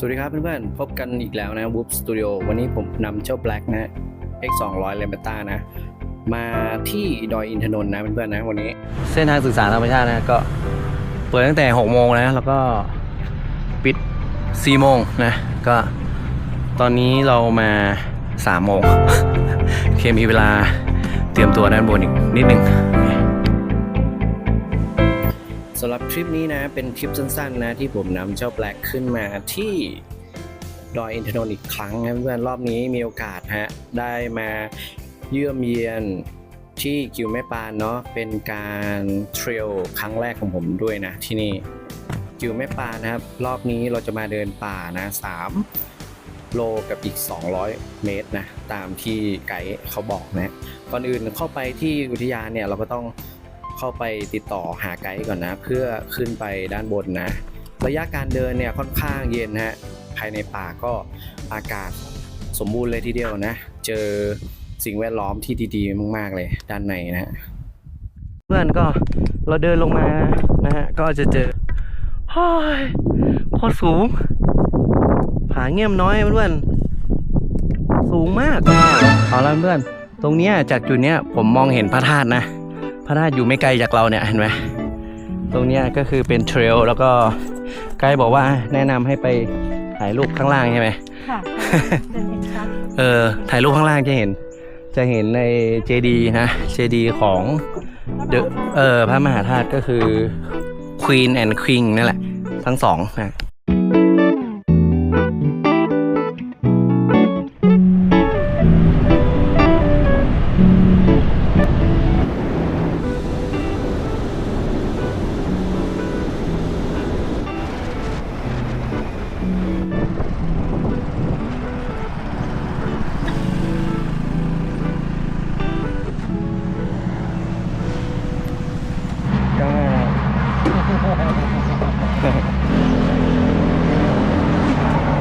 สวัสดีครับเพื่อนๆ พบกันอีกแล้วนะ Whoop Studio วันนี้ผมนำเจ้า Black นะ X 2 0 0 l e m b e t a นะ มาที่ดอยอินทนนท์นะเพื่อนๆนะวันนี้ เส้นทางสื่อสารธรรมชาตินะก็เปิดตั้งแต่ 6 โมงนะ แล้วก็ปิด 4 โมงนะ ก็ตอนนี้เรามา 3 โมง เคมีเวลาเตรียมตัวด้านบนอีกนิดนึง สำหรับทริปนี้นะ เป็นทริปสั้นๆนะ ที่ผมนำเจ้า Black ขึ้นมาที่ดอยอินทนนท์อีกครั้งนะเพื่อนๆรอบนี้มีโอกาสฮะได้มาเยี่ยมเยียนที่กิวแม่ปานเนาะเป็นการเทรลครั้งแรกของผมด้วยนะที่นี่กิวแม่ปานนะครับ รอบนี้เราจะมาเดินป่านะ3โลกับอีก 200 เมตรนะตามที่ไกด์เขาบอกนะก่อนอื่นเข้าไปที่อุทยานเนี่ยเราก็ต้อง เข้าไปติดต่อหาไกด์ก่อนนะ เพื่อขึ้นไปด้านบนนะ ระยะการเดินเนี่ยค่อนข้างเย็นฮะภายในป่าก็อากาศสมบูรณ์เลยทีเดียวนะ เจอสิ่งแวดล้อมที่ดีๆมาก ๆ เลยด้านในนะฮะเพื่อนก็เราเดินลงมานะฮะก็จะเจอเฮ้ยโคตรสูง ผาเงียบน้อยเพื่อนๆสูงมากเอาละเพื่อน ตรงเนี้ยจากจุดเนี้ยผมมองเห็นพระธาตุนะ พระธาตุอยู่ไม่ไกลจากเราเนี่ยเห็นไหมตรงเนี้ยก็คือเป็นเทรลแล้วก็ไกด์บอกว่าแนะนำให้ไปถ่ายรูปข้างล่างใช่ไหมค่ะจะเห็นชัดเออถ่ายรูปข้างล่างจะเห็น จะเห็นในเจดีนะ เจดีของเดอะเออพระมหาธาตุก็คือ Queen and King นั่นแหละ ทั้งสองนะ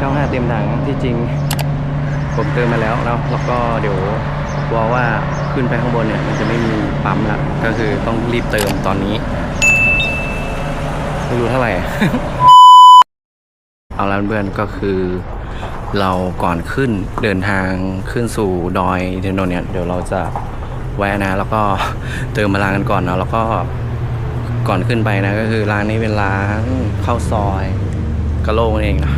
ต้องมาเต็มถังที่จริง ผมเติมมาแล้วเนาะแล้วก็เดี๋ยวกลัวว่าขึ้นไปข้างบนเนี่ยมันจะไม่มีปั๊มละก็คือต้องรีบเติมตอนนี้ไม่รู้เท่าไหร่ เอาล้ะเบือนก็คือเราก่อนขึ้นเดินทางขึ้นสู่ดอยเทนโนเนี่ยเดี๋ยวเราจะแวะนะ แล้วก็เติมพลังกันก่อนเนาะแล้วก็ก่อนขึ้นไปนะ ก็คือร้านนี้เป็นร้านข้าวซอยกะโลกนั่นเองนะ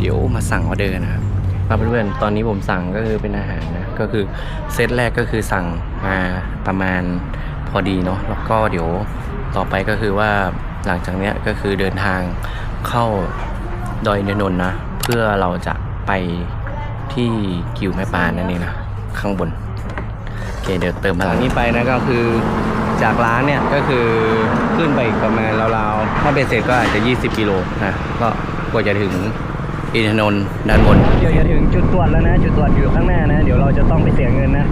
เคเดี๋ยวมาสั่งออเดอร์นะครับครับเพื่อนๆตอนนี้ผมสั่งก็คือเป็นอาหารนะ ก็คือเซตแรกก็คือสั่งมาประมาณพอดีเนาะ แล้วก็เดี๋ยวต่อไปก็คือว่าหลังจากเนี้ยก็คือเดินทางเข้าดอยอินทนนท์นะ เพื่อเราจะไปที่กิวแม่ปานนั่นเองนะข้างบนโอเคเดี๋ยวเติมพลังนี้ไปนะก็คือจากร้านเนี่ยก็คือขึ้นไปอีกประมาณราวๆถ้าเป็นเสร็จก็อาจจะ 20 กิโลนะก็กว่าจะถึง อินทนนท์ด้านบน เดี๋ยวจะถึงจุดตรวจแล้วนะ จุดตรวจอยู่ข้างหน้านะ เดี๋ยวเราจะต้องไปเสียเงินนะ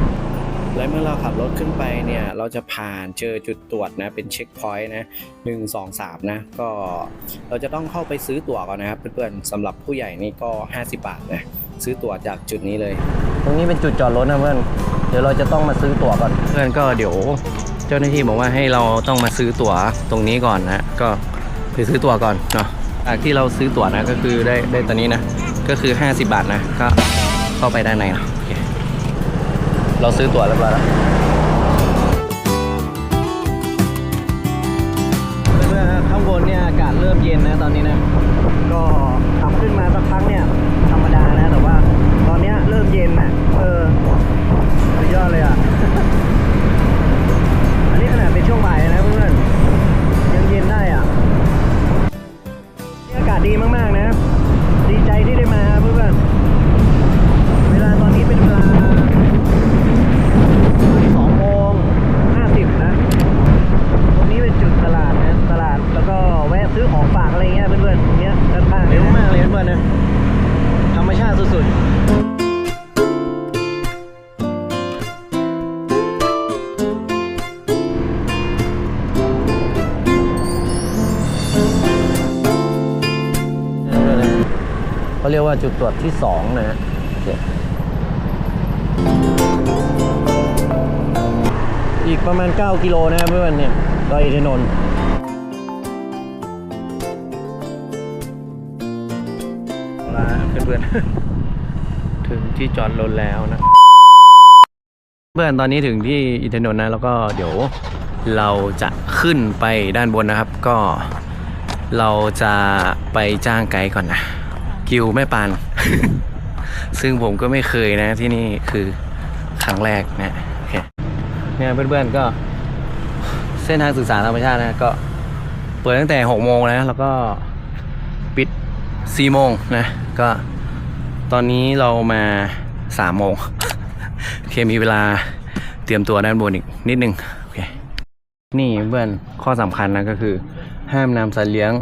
และเมื่อเราขับรถขึ้นไปเนี่ย เราจะผ่านเจอจุดตรวจนะ เป็นเช็คพอยต์นะหนึ่งสองสามนะ ก็เราจะต้องเข้าไปซื้อตั๋วก่อนนะครับเพื่อนๆสำหรับผู้ใหญ่นี่ก็ 50 บาทนะ ซื้อตั๋วจากจุดนี้เลย ตรงนี้เป็นจุดจอดรถนะเพื่อน เดี๋ยวเราจะต้องมาซื้อตั๋วก่อน เพื่อนก็เดี๋ยว เจ้าหน้าที่บอกว่าให้เราต้องมาซื้อตั๋วตรงนี้ก่อนนะ ก็ไปซื้อตั๋วก่อนเนาะ จากที่เราซื้อตั๋วนะก็คือได้ได้ตอนนี้นะ ก็คือ 50 บาทนะ ก็เข้าไปด้านในนะโอเคเราซื้อตั๋วเรียบร้อยแล้วเพื่อนๆข้างบนเนี่ยอากาศเริ่มเย็นนะตอนนี้นะ ก็ขับขึ้นมาสักพักเนี่ย ธรรมดานะ แต่ว่าตอนเนี้ยเริ่มเย็นอะเออสุดยอดเลยอะ ศดีมากๆนะดีใจที่ได้มาเพื่อนๆเวลาตอนนี้เป็นเวลาสองโมงห้าสิบนะ ตรงนี้เป็นจุดตลาดนะตลาดแล้วก็แวะซื้อของฝากอะไรเงี้ยเพื่อนๆตรงเนี้ยด้านข้างเร็วมากเลยเพื่อนๆนะธรรมชาติสุดๆ ว่าจุดตรวจที่สองนะฮะอีกประมาณ 9 กิโลนะครับเพื่อนเนี่ยดอยอินทนนท์ว่าเพื่อนๆ ถึงที่จอดรถแล้วนะ เพื่อนตอนนี้ถึงที่อินทนนท์นะ แล้วก็เดี๋ยวเราจะขึ้นไปด้านบนนะครับ ก็เราจะไปจ้างไกด์ก่อนนะ กิวแม่ปาน ซึ่งผมก็ไม่เคยนะที่นี่คือครั้งแรกนะโอเคเนี่ยเพื่อนๆก็ เส้นทางศึกษาธรรมชาตินะก็เปิดตั้งแต่6โมงนะแล้วก็ปิด4โมงนะ ก็ตอนนี้เรามา3โมงโอเคมีเวลาเตรียมตัวด้านบนอีกนิดนึงโอเคนี่เพื่อนข้อสำคัญนะก็คือ ห้ามนำสัตว์เลี้ยง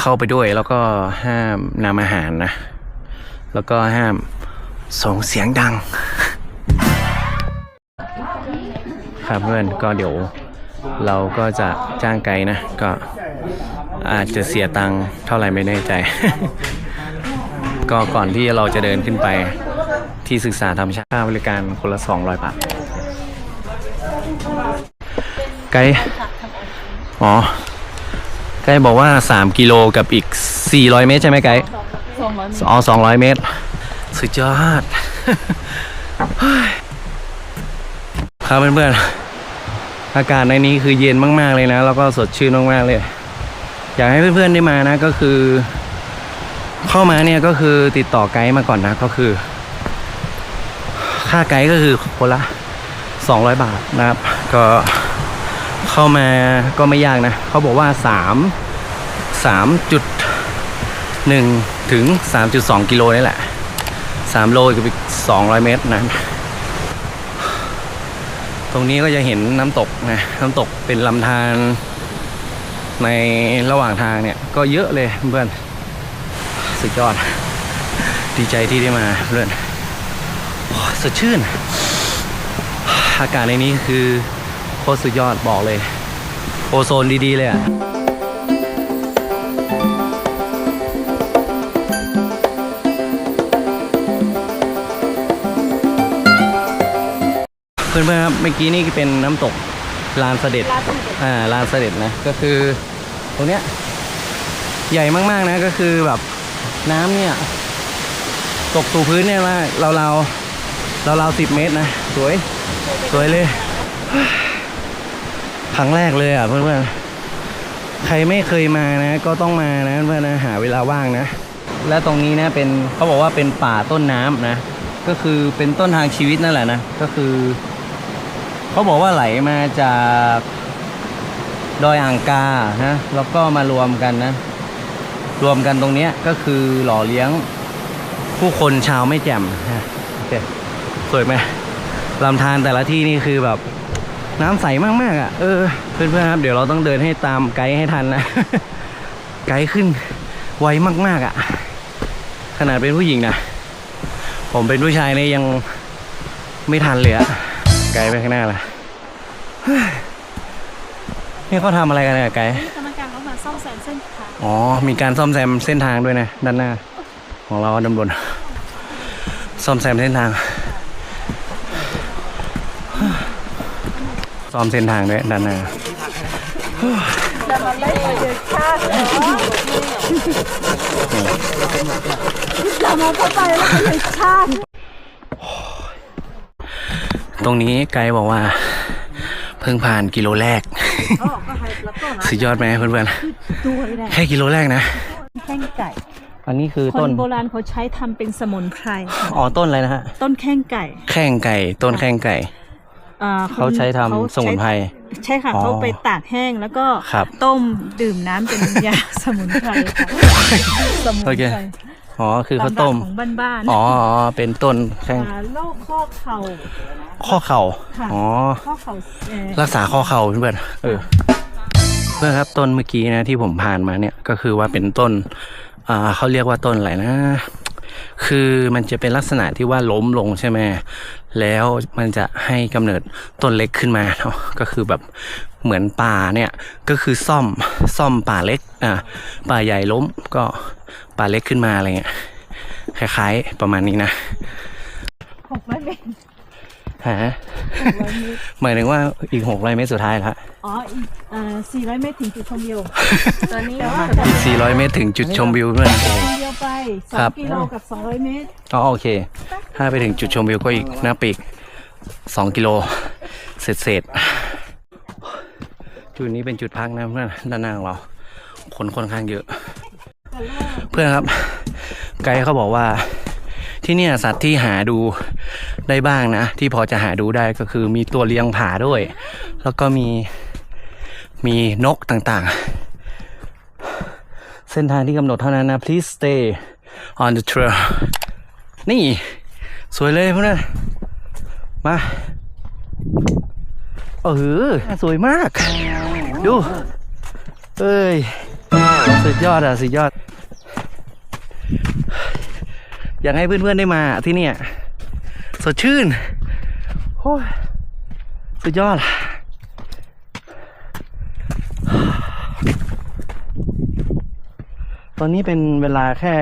เข้าไปด้วยแล้วก็ห้ามนำอาหารนะ แล้วก็ห้ามส่งเสียงดัง ครับเพื่อนก็เดี๋ยวเราก็จะจ้างไกด์นะ ก็อาจจะเสียตังค์เท่าไหร่ไม่แน่ใจ ก็ก่อนที่เราจะเดินขึ้นไปที่ศึกษาธรรมชาติค่าบริการคนละ 200 บาท ไกด์อ๋อ ไกด์บอกว่า 3 กิโลกับอีก 400 เมตรใช่ไหมไกด์สองร้อยอ๋อ200 เมตร สุดยอด ครับเพื่อนๆ อากาศในนี้คือเย็นมาก ๆ เลยนะ แล้วก็สดชื่นมาก ๆ เลย อยากให้เพื่อนๆ ได้มานะก็คือ เข้ามาเนี่ยก็คือติดต่อไกด์มาก่อนนะก็คือ ค่าไกด์ก็คือคนละ 200 บาทนะครับ ก็ เข้ามาก็ไม่ยากนะ เขาบอกว่า 3 3จุด1ถึง 3.2 กิโลนี่แหละ 3 โลกับอีก 200 เมตรนะ ตรงนี้ก็จะเห็นน้ำตกนะ น้ำตกเป็นลำธารในระหว่างทางเนี่ย ก็เยอะเลยเพื่อนสุดยอด ดีใจที่ได้มาเพื่อนสดชื่น อากาศในนี้คือ คตรสุดยอดบอกเลย โอโซนดี ๆ เลยอะเพื่อนๆครับเมื่อกี้นี่เป็นน้ำตกลานเสด็จอ่าลานเสด็จนะก็คือตรงเนี้ยใหญ่มากๆนะก็คือแบบน้ำเนี่ยตกสู่พื้นเนี่ยมากเราเราเราเราสิบเมตรนะ สวย สวยเลย ครั้งแรกเลยอะเพื่อนๆ ใครไม่เคยมานะ ก็ต้องมานะเพื่อนนะหาเวลาว่างนะ และตรงนี้นะเป็นเขาบอกว่าเป็นป่าต้นน้ำนะ ก็คือเป็นต้นทางชีวิตนั่นแหละนะ ก็คือเขาบอกว่าไหลมาจากดอยอ่างกานะแล้วก็มารวมกันนะ รวมกันตรงเนี้ยก็คือหล่อเลี้ยงผู้คนชาวไม่แจ่มนะโอเคสวยไหมลำธารแต่ละที่นี่คือแบบ น้ำใสมากๆอะ เออ เพื่อนๆครับ เดี๋ยวเราต้องเดินให้ตามไกด์ให้ทันนะ ไกด์ขึ้นไวมากๆอะ ขนาดเป็นผู้หญิงนะ ผมเป็นผู้ชายเนี่ยยังไม่ทันเลยอะไกด์ไปข้างหน้าละเฮ้ยนี่เขาทำอะไรกันเนี่ยไกด์กรรมการเขามาซ่อมแซมเส้นทางอ๋อ มีการซ่อมแซมเส้นทางด้วยนะ ด้านหน้า ของเราดำบน ซ่อมแซมเส้นทาง ซ่อมเส้นทางด้วยด้านหน้าจะมาเล่นประโยชาติเหรอจะมาเข้าไปแล้วชาติตรงนี้ไกด์บอกว่า เพิ่งผ่านกิโลแรก สุดยอดไหมเพื่อนๆแค่กิโลแรกนะแข้งไก่ อันนี้คือต้นโบราณเขาใช้ทำเป็นสมุนไพร อ๋อต้นอะไรนะฮะ ต้นแข้งไก่ แข้งไก่ ต้นแข้งไก่ อ่เขาใช้ทำเขาสมุนไพร ใช่ค่ะอ๋อเขาไปตากแห้งแล้วก็ครับ ต้มดื่มน้ำเป็นยา สมุนไพรค่ะสมุนโอเคไพรอ๋อคือข้าวต้มตำรับของบ้านๆอ๋ออ๋อเป็นต้นแข้งอ่าโรคข้อเข่า ข้อเข่าค่ะ อ๋อ ข้อเข่าเอ่อรักษาข้อเข่าเพื่อนๆเออ เพื่อนครับต้นเมื่อกี้นะที่ผมผ่านมาเนี่ยก็คือว่าเป็นต้น อ่าเขาเรียกว่าต้นอะไรนะ คือมันจะเป็นลักษณะที่ว่าล้มลงใช่ไหมแล้วมันจะให้กำเนิดต้นเล็กขึ้นมาเนาะก็คือแบบเหมือนป่าเนี่ยก็คือซ่อมซ่อมป่าเล็กอ่าป่าใหญ่ล้มก็ป่าเล็กขึ้นมาอะไรเงี้ยคล้ายๆประมาณนี้นะหกร้อยเมตรหา600เมตรหมายถึงว่าอีกหกร้อยเมตรสุดท้ายแล้วอ๋ออีกอ่า400เมตรถึงจุดชมวิวตอนนี้แต่ว่าสี่ร้อยเมตรถึงจุดชมวิวเพื่อนชมวิวไปครับ2กิโลกับ200เมตรอ๋อโอเค ถ้าไปถึงจุดชมวิวก็อีกหน้าปีกสองกิโลเศษเศษๆจุดนี้เป็นจุดพักนะเพื่อนด้านหน้าของเรา คนค่อนข้างเยอะ เพื่อนครับ ไกด์เขาบอกว่า ที่เนี่ยสัตว์ที่หาดูได้บ้างนะ ที่พอจะหาดูได้ก็คือมีตัวเลี้ยงผาด้วย แล้วก็มีมีนกต่างๆ เส้นทางที่กำหนดเท่านั้นนะ please stay on the trail นี่ สวยเลยเพื่อนมาเออสวยมาก ดู เอ้ย สุดยอดอะ สุดยอด อยากให้เพื่อนๆได้มาที่เนี่ยสดชื่นโอ้ยสุดยอดตอนนี้เป็นเวลาแค่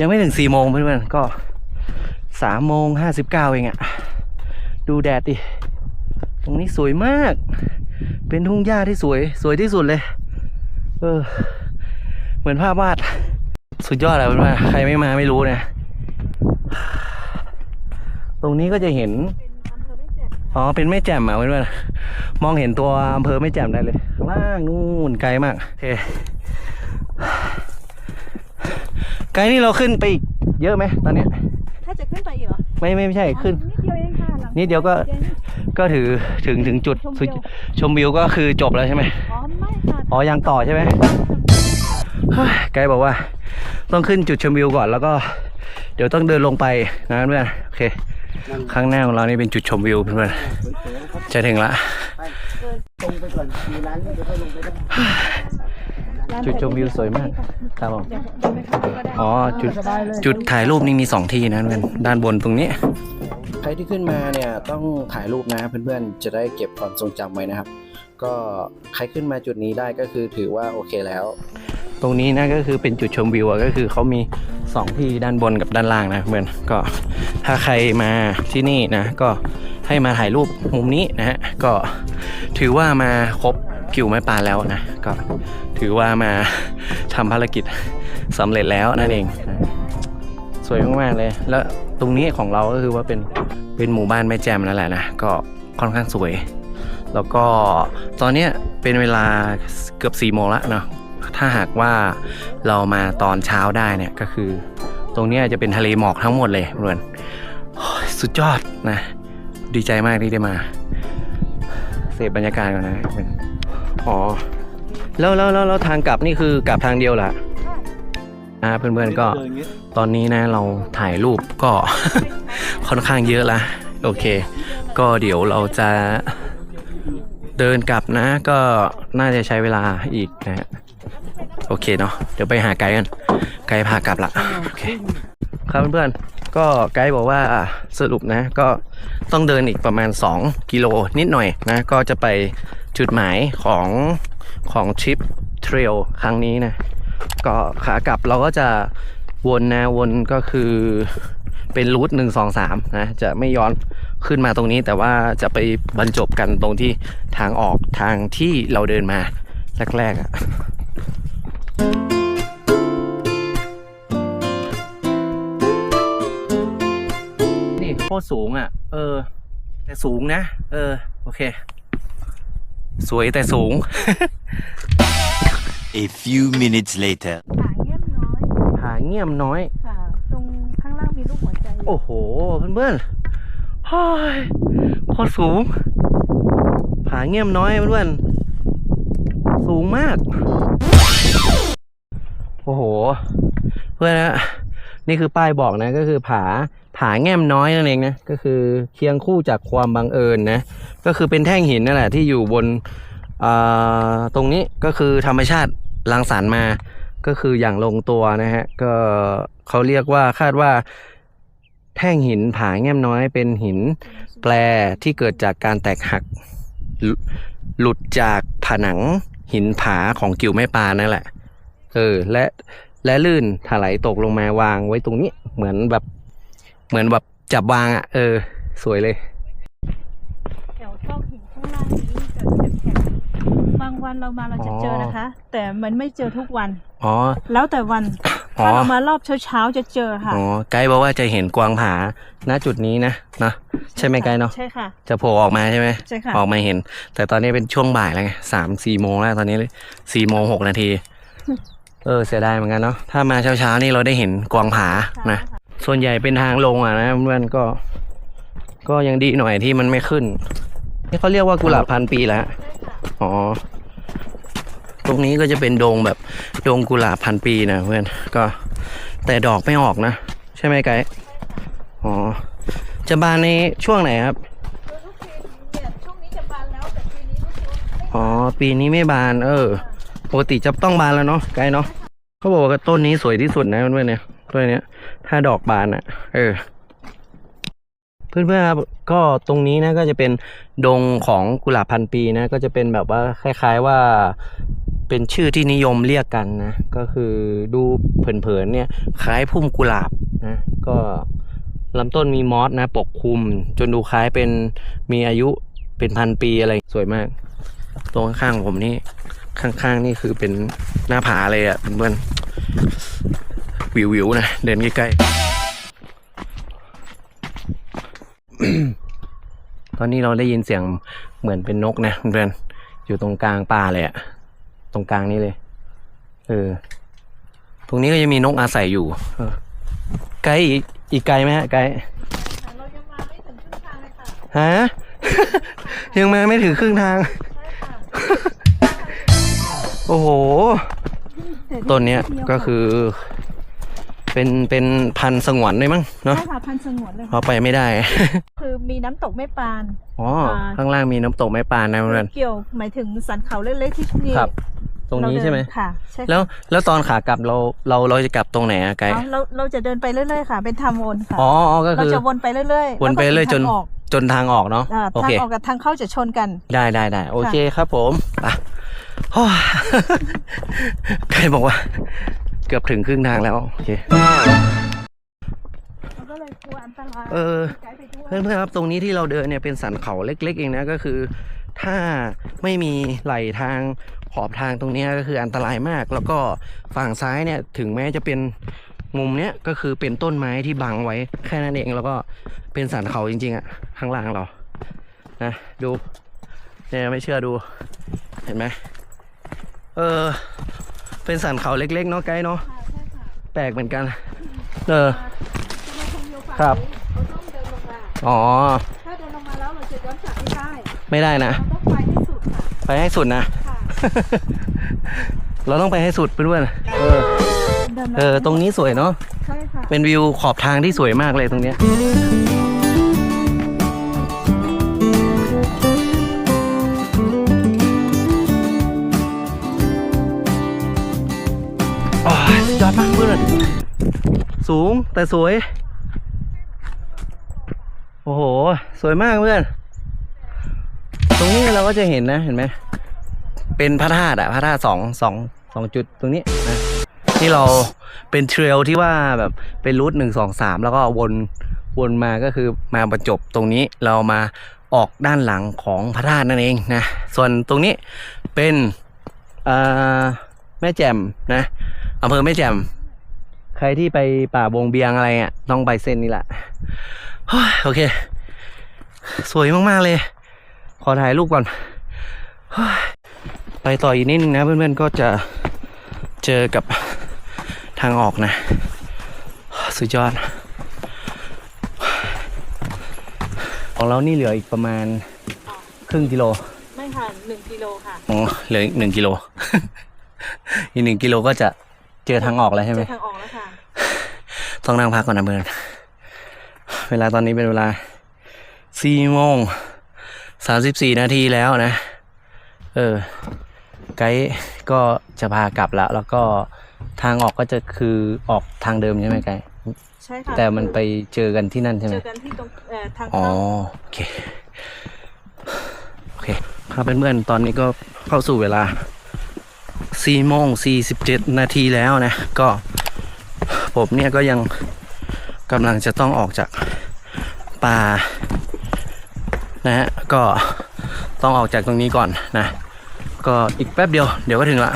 ยังไม่ถึงสี่โมงเพื่อนๆก็สามโมงห้าสิบเก้าเองอะดูแดดดิ ตรงนี้สวยมาก เป็นทุ่งหญ้าที่สวย สวยที่สุดเลย เออ เหมือนภาพวาด สุดยอดอะเพื่อนๆใครไม่มาไม่รู้นะตรงนี้ก็จะเห็นอ๋อเป็นแม่แจ่มอะเพื่อนๆมองเห็นตัวอำเภอแม่แจ่มได้เลยข้างล่างนู่นไกลมากโอเคไกลนี่เราขึ้นไปอีกเยอะไหมตอนเนี้ยถ้าจะขึ้นไปอีกเหรอไม่ไม่ไม่ใช่ขึ้นนิดเดียวเองค่ะหลังนิดเดียวก็ก็ถือถึงถึงจุดสุดชมวิวก็คือจบแล้วใช่ไหมอ๋อไม่ค่ะอ๋อยังต่อใช่ไหมเฮ้ยไกด์บอกว่า ต้องขึ้นจุดชมวิวก่อนแล้วก็ เดี๋ยวต้องเดินลงไปนะเพื่อนโอเคข้างหน้าของเรานี่เป็นจุดชมวิวเพื่อนจะถึงละจุดชมวิวสวยมากครับผมอ๋อจุดจุดถ่ายรูปนี่มีสองที่นะเพื่อนด้านบนตรงนี้ใครที่ขึ้นมาเนี่ยต้องถ่ายรูปนะเพื่อนๆจะได้เก็บความทรงจำไว้นะครับ ก็ใครขึ้นมาจุดนี้ได้ก็คือถือว่าโอเคแล้ว ตรงนี้นะก็คือเป็นจุดชมวิวอะก็คือเขามีสองที่ด้านบนกับด้านล่างนะเพื่อนก็ถ้าใครมาที่นี่นะ ก็ให้มาถ่ายรูปมุมนี้นะฮะก็ถือว่ามาครบกิวไม้ปลาแล้วนะ ก็ถือว่ามาทำภารกิจสำเร็จแล้วนั่นเอง สวยมากๆเลย แล้วตรงนี้ของเราก็คือว่าเป็นเป็นหมู่บ้านแม่แจ่มนั่นแหละนะก็ค่อนข้างสวย แล้วก็ตอนนี้เป็นเวลาเกือบ4ี่โมงล้วเนาะ ถ้าหากว่าเรามาตอนเช้าได้เนี่ยก็คือ ตรงนี้จะเป็นทะเลหมอกทั้งหมดเลยเพื่อนสุดยอดนะ ดีใจมากที่ได้มา เสพบรรยากาศก่อนนะเพื่อนอ๋อแล้วแล้วแล้วทางกลับนี่คือกลับทางเดียวเหรออ่าเพื่อนๆก็ตอนนี้นะเราถ่ายรูปก็ ค่อนข้างเยอะละโอเค ก็เดี๋ยวเราจะเดินกลับนะ ก็น่าจะใช้เวลาอีกนะฮะ โอเคเนาะเดี๋ยวไปหาไกด์กันไกด์พากลับละโอเคครับเพื่อนๆก็ไกด์บอกว่าอะสรุปนะ ก็ต้องเดินอีกประมาณ 2 กิโลนิดหน่อยนะ ก็จะไปจุดหมายของของทริปเทรลครั้งนี้นะ ก็ขากลับเราก็จะวนนะวนก็คือเป็นรูทหนึ่งสองสามนะ จะไม่ย้อนขึ้นมาตรงนี้ แต่ว่าจะไปบรรจบกันตรงที่ทางออกทางที่เราเดินมาแรกๆอะ่ะ โคตรสูงอะ เออ แต่สูงนะ เออ โอเค สวยแต่สูง A few minutes later. หาเงียบน้อยหาเงียบน้อย ค่ะ ตรงข้างล่างมีรูปหัวใจอยู่โอ้โห เพื่อนๆเฮ้ยโคตรสูงผาเงียบน้อยเพื่อนๆสูงมาก โอ้โห เพื่อนนะนี่คือป้ายบอกนะก็คือผา ผาแง้มน้อยนั่นเองนะก็คือเคียงคู่จากความบังเอิญนะก็คือเป็นแท่งหินนั่นแหละที่อยู่บนตรงนี้ก็คือธรรมชาติรังสรรค์มาก็คืออย่างลงตัวนะฮะก็เขาเรียกว่าคาดว่า แท่งหินผาแง้มน้อย เป็นหินแปรที่เกิดจากการแตกหัก หลุดจากผนังหินผาของกิ่วแม่ปานั่นแหละเออและและลื่นถลายตกลงมาวางไว้ตรงนี้เหมือนแบบ เหมือนแบบจับวางอะ่ะ เออ สวยเลยแถวซอกหินข้างล่างนี้จะแข็งๆบางวันเรามาเราจะเจอนะคะ แต่มันไม่เจอทุกวัน อ๋อ แล้วแต่วัน อ๋อ ถ้าเรามารอบเช้าๆจะเจอค่ะอ๋อไกด์บอกว่าจะเห็นกวางผาณจุดนี้นะเนาะใช่ไหมไกด์เนาะใช่ค่ะ จะโผล่ออกมาใช่ไหมใช่ค่ะ ออกมาเห็น แต่ตอนนี้เป็นช่วงบ่ายแล้วไงสามสี่โมงแล้วตอนนี้สี่โมงหกนาที เออเสียดายเหมือนกันเนาะถ้ามาเช้าๆนี่เราได้เห็นกวางผานะ ส่วนใหญ่เป็นทางลงอะนะเพื่อนก็ ก็ยังดีหน่อยที่มันไม่ขึ้น นี่เขาเรียกว่ากุหลาบพันปีแล้วอ๋อ ตรงนี้ก็จะเป็นโดงแบบโดงกุหลาบพันปีนะเพื่อน ก็ แต่ดอกไม่ออกนะ ใช่ไหมไกด์อ๋อ จะบานในช่วงไหนครับอ๋อ ปีนี้ไม่บาน เออ ปกติจะต้องบานแล้วเนาะไกด์เนาะเขาบอกว่าต้นนี้สวยที่สุดนะเพื่อนเนี่ย ต้นเนี้ย ถ้าดอกบานอะ่ะ เออ เพื่อนๆครับก็ตรงนี้นะก็จะเป็นดงของกุหลาบพันปีนะ ก็จะเป็นแบบว่าคล้าย ๆว่าเป็นชื่อที่นิยมเรียกกันนะ ก็คือดูเผินๆเนี่ยคล้ายพุ่มกุหลาบนะก็ลำต้นมีมอสนะปกคลุม จนดูคล้ายเป็นมีอายุเป็นพันปีอะไรสวยมาก ตรงข้างๆผมนี่ ข้างๆนี่คือเป็นหน้าผาเลยอะ่ะเพื่อน ๆวิวๆนะ เดินใกล้ๆ ตอนนี้เราได้ยินเสียงเหมือนเป็นนกนะเพื่อนๆอยู่ตรงกลางป่าเลยอะตรงกลางนี้เลย เออ ตรงนี้ก็จะมีนกอาศัยอยู่ เออ ไกลอีกอีกไกลไหมฮะไกลเรายังมาไม่ถึงครึ่งทางเลยค่ะฮะ ยังมาไม่ถึงครึ่งทาง โอ้โหต้นเนี้ยก็คือ เป็นเป็นพันธุ์สงวนด้วยมั้งเนาะใช่ค่ะพันธุ์สงวนเลยเพราะไปไม่ได้ คือมีน้ำตกแม่ปาน อ๋อข้างล่างมีน้ำตกแม่ปานนะเพื่อน เกี่ยวหมายถึงสันเขาเล็กๆที่นี่ครับ ตรงนี้ใช่ไหมเาเดิค่ะใช่ค่ะแล้วแล้วตอนขากลับเราเราเราจะกลับตรงไหนอะไกด์อ๋อเราเราจะเดินไปเรื่อยๆค่ะ เป็นทางวนค่ะ อ๋ออ๋อก็เราคือ จะวนไปเรื่อยๆวนไปเรื่อยๆจน แล้วก็ถึงทางออกจนทางออกเนาะอ่าโอทางเค ออกกับทางเข้าจะชนกัน ได้ได้ได้โอเคครับผมอะโอ้ยใครบอกว่า เกือบถึงครึ่งทางแล้ว โอเคเราก็เลยกลัวอันตรายเออ ไกด์ไปด้วยเพื่อนๆครับตรงนี้ที่เราเดินเนี่ยเป็นสันเขาเล็กๆเองนะก็คือ ถ้าไม่มีไหลทางขอบทางตรงเนี้ยก็คืออันตรายมาก แล้วก็ฝั่งซ้ายเนี่ยถึงแม้จะเป็นมุมเนี้ยก็คือเป็นต้นไม้ที่บังไว้แค่นั้นเองแล้วก็เป็นสันเขาจริงๆอะข้างล่างเรานะดูเนี่ยไม่เชื่อดู เห็นไหมเออ เป็นสันเขาเล็กๆเนาะไกด์เนาะค่ะใช่ค่ะแปลกเหมือนกัน เออจะมาชมวิวฝั่งครับนี้เราต้องเดินลงมาอ๋อ ถ้าเดินลงมาแล้วเราจะย้อนกลับไม่ได้ ไม่ได้นะเราต้องไปให้สุดค่ะ ไปให้สุดนะค่ะเราต้องไปให้สุดเพื่อนๆเออเดินมาเออ ตรงนี้สวยเนาะ ใช่ค่ะ เป็นวิวขอบทางที่สวยมากเลยตรงเนี้ย สูงแต่สวย โอ้โห สวยมากเพื่อน ตรงนี้เราก็จะเห็นนะเห็นไหม เป็นพระธาตุอะพระธาตุสองสองสองจุดตรงนี้นะที่เราเป็นเทรลที่ว่าแบบเป็นรูทหนึ่งสองสามแล้วก็วนวนมาก็คือมาบรรจบตรงนี้เรามาออกด้านหลังของพระธาตุนั่นเองนะ ส่วนตรงนี้เป็นแม่แจ่มนะอำเภอแม่แจ่ม ใครที่ไปป่าบงเบียงอะไรอะต้องไปเส้นนี้แหละเฮ้ยโอเค สวยมาก ๆ เลย ขอถ่ายรูปก่อนเฮ้ยไปต่ออีกนิดนึงนะ เพื่อนๆก็จะเจอกับทางออกนะ สุดยอด ของเรานี่เหลืออีกประมาณครึ่งกิโล ไม่ค่ะหนึ่งกิโลค่ะ อ๋อ เหลืออีกหนึ่งกิโล อีกหนึ่งกิโลก็จะ เจอทางออกแล้วใช่ไหมเจอทางออกแล้วค่ะ ต้องนั่งพักก่อนนะเพื่อนเวลาตอนนี้เป็นเวลาสี่โมงสามสิบสี่นาทีแล้วนะ เออ ไกด์ก็จะพากลับแล้ว แล้วก็ทางออกก็จะคือออกทางเดิมใช่ไหมไกด์ใช่ค่ะแต่มันไปเจอกันที่นั่นใช่ไหเจมอกันที่ตรงเอ่อทางอ๋อเข้าโอเคโอเคครับเพื่อนๆตอนนี้ก็เข้าสู่เวลา สี่โมงสี่สิบเจ็ดนาทีแล้วนะ ก็ผมเนี่ยก็ยังกำลังจะต้องออกจากป่านะฮะก็ต้องออกจากตรงนี้ก่อนนะ ก็อีกแป๊บเดียวเดี๋ยวก็ถึงละ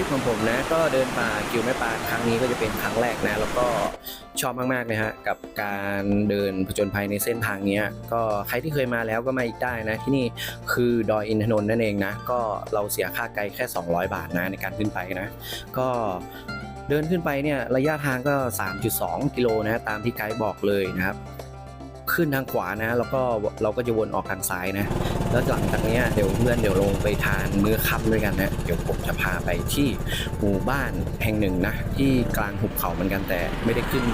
สรุปทริปของผมนะ ก็เดินป่ากิวแม่ปานครั้งนี้ก็จะเป็นครั้งแรกนะ แล้วก็ชอบมากๆเลยฮะกับการเดินผจญภัยในเส้นทางนี้ก็ใครที่เคยมาแล้วก็มาอีกได้นะ ที่นี่คือดอยอินทนนท์นั่นเองนะ ก็เราเสียค่าไกลแค่ 200 บาทนะในการขึ้นไปนะ ก็เดินขึ้นไปเนี่ยระยะทางก็ 3.2 กิโลนะตามที่ไกด์บอกเลยนะครับ ขึ้นทางขวานะ แล้วก็เราก็จะวนออกทางซ้ายนะ แล้วหลังจากนี้เดี๋ยวเพื่อนเดี๋ยวลงไปทานมื้อค่ำด้วยกันนะเดี๋ยวผมจะพาไปที่หมู่บ้านแห่งหนึ่งนะที่กลางหุบเขาเหมือนกันแต่ไม่ได้ขึ้น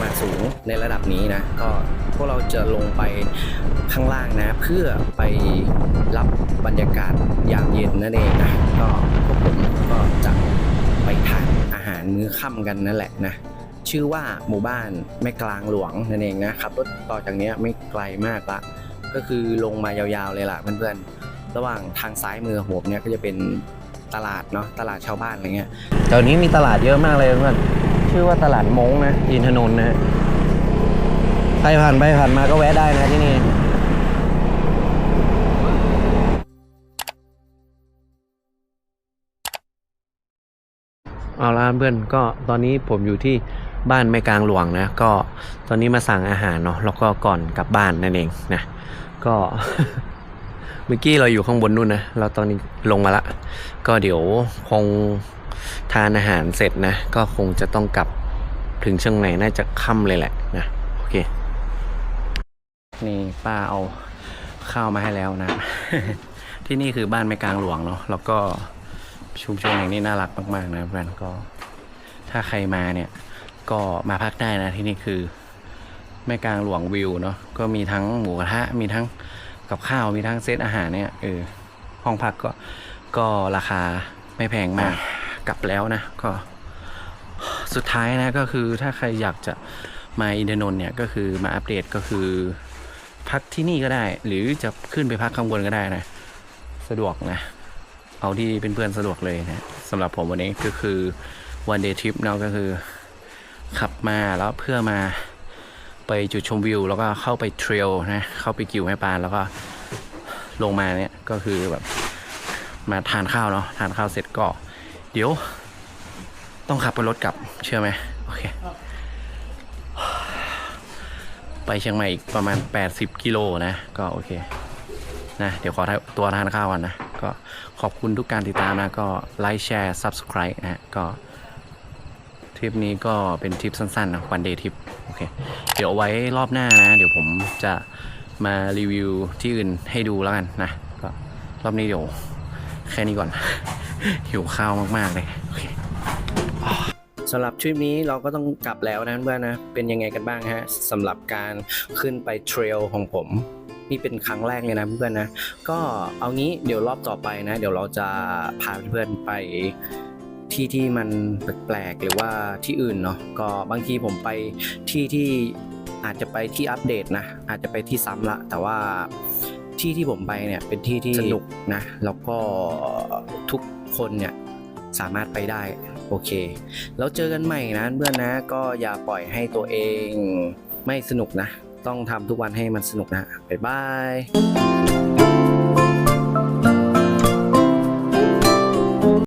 มาสูงในระดับนี้นะก็พวกเราจะลงไปข้างล่างนะ เพื่อไปรับบรรยากาศยามเย็นนั่นเองนะก็พวกผมก็จะไปทานอาหารมื้อค่ำกันนั่นแหละนะชื่อว่าหมู่บ้านแม่กลางหลวงนั่นเองนะขับรถต่อจากนี้ไม่ไกลมากละ ก็คือลงมายาวๆเลยล่ะเพื่อนๆ ระหว่างทางซ้ายมือของผมเนี่ยก็จะเป็นตลาดเนาะตลาดชาวบ้านอะไรเงี้ยแถวนี้มีตลาดเยอะมากเลยเพื่อนชื่อว่าตลาดมงนะอินทนนท์นะใครผ่านไปผ่านมาก็แวะได้นะที่นี่เอาละเพื่อนก็ตอนนี้ผมอยู่ที่บ้านแม่กลางหลวงนะ ก็ตอนนี้มาสั่งอาหารเนาะแล้วก็ก่อนกลับบ้านนั่นเองนะ ก็เมื่อกี้เราอยู่ข้างบนนู่นนะ เราตอนนี้ลงมาละ ก็เดี๋ยวคงทานอาหารเสร็จนะ ก็คงจะต้องกลับถึงเชียงใหม่น่าจะค่ำเลยแหละนะ โอเค นี่ป้าเอาข้าวมาให้แล้วนะ ที่นี่คือบ้านแม่กลางหลวงเนาะ แล้วก็ชุมชนแห่งนี้น่ารักมาก ๆ นะเพื่อนก็ ถ้าใครมาเนี่ย ก็มาพักได้นะที่นี่คือ แม่กลางหลวงวิวเนาะก็มีทั้งหมูกระทะมีทั้งกับข้าวมีทั้งเซตอาหารเนี่ยเออห้องพักก็ก็ราคาไม่แพงมากกลับแล้วนะก็ สุดท้ายนะก็คือถ้าใครอยากจะมาอินทนนเนี่ยก็คือมาอัปเดตก็คือ พักที่นี่ก็ได้ หรือจะขึ้นไปพักข้างบนก็ได้นะ สะดวกนะ เอาที่เป็นเพื่อนสะดวกเลยนะสำหรับผมวันนี้ก็คือวันเดย์ทริปเนาะก็คือ ขับมาแล้วเพื่อมา ไปจุดชมวิว แล้วก็เข้าไปเทรลนะ เข้าไปกิวแม่ปานแล้วก็ลงมาเนี่ยก็คือแบบมาทานข้าวเนาะทานข้าวเสร็จก็ เดี๋ยว ต้องขับไปรถกลับเชื่อไหมโอเค ไปเชียงใหม่อีกประมาณ 80 กิโลนะ ก็โอเคนะเดี๋ยวขอตัวทานข้าวก่อนนะ ก็ขอบคุณทุกการติดตามนะ ก็ไลค์แชร์ Subscribe นะฮะก็ ทริปนี้ก็เป็นทริปสั้นๆนะวันเดย์ทริปโอเคเดี๋ยวเอาไว้รอบหน้านะ เดี๋ยวผมจะมารีวิวที่อื่นให้ดูแล้วกันนะก็รอบนี้เดี๋ยวแค่นี้ก่อน หิวข้าวมากๆเลยโอเคสำหรับทริปนี้เราก็ต้องกลับแล้วนะเพื่อนนะ เป็นยังไงกันบ้างฮะสำหรับการขึ้นไปเทรลของผม นี่เป็นครั้งแรกเลยนะเพื่อนนะ ก็เอางี้เดี๋ยวรอบต่อไปนะ เดี๋ยวเราจะพาเพื่อนไป ที่ที่มันแปลกๆหรือว่าที่อื่นเนาะก็บางทีผมไปที่ที่อาจจะไปที่อัปเดตนะ อาจจะไปที่ซ้ำละ แต่ว่าที่ที่ผมไปเนี่ยเป็นที่ที่สนุกนะ แล้วก็ทุกคนเนี่ยสามารถไปได้โอเค แล้วเจอกันใหม่นะเพื่อนนะก็อย่าปล่อยให้ตัวเองไม่สนุกนะ ต้องทำทุกวันให้มันสนุกนะ บ๊ายบาย